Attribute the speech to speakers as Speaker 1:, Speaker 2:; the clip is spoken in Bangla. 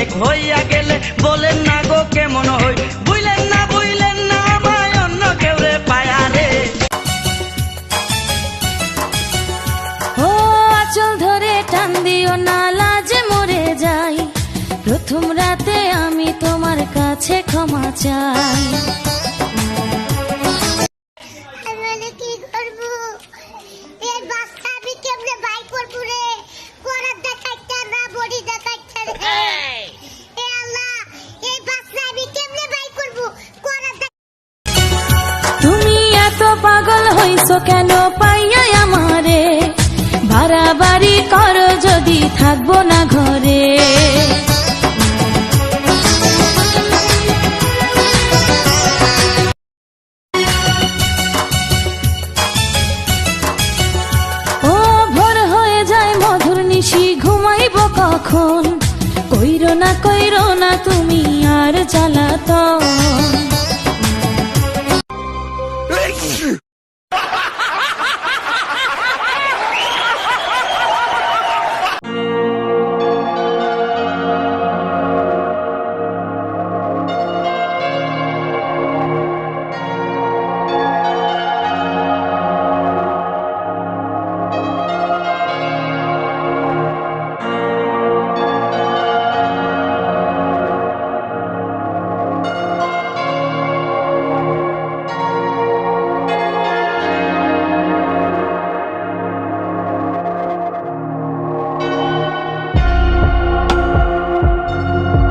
Speaker 1: এক হইয়া গেলে বলেন না গো কেমন হই? বুঝলেন না বুঝলেন না, আমায় অন্য কেউ রে পায়া রে।
Speaker 2: ও আচল ধরে টান দিও না, লাজে মরে যাই। প্রথম রাতে আমি তোমার কাছে ক্ষমা চাই। হইছো কেন পাইয়া আমারে? বাড়াবাড়ি করো যদি থাকব না ঘরে। ও ভোর হয়ে যায় মধুর নিশি, ঘুমাইব কখন? কইরো না কইরো না, তুমি আর জ্বালাতন।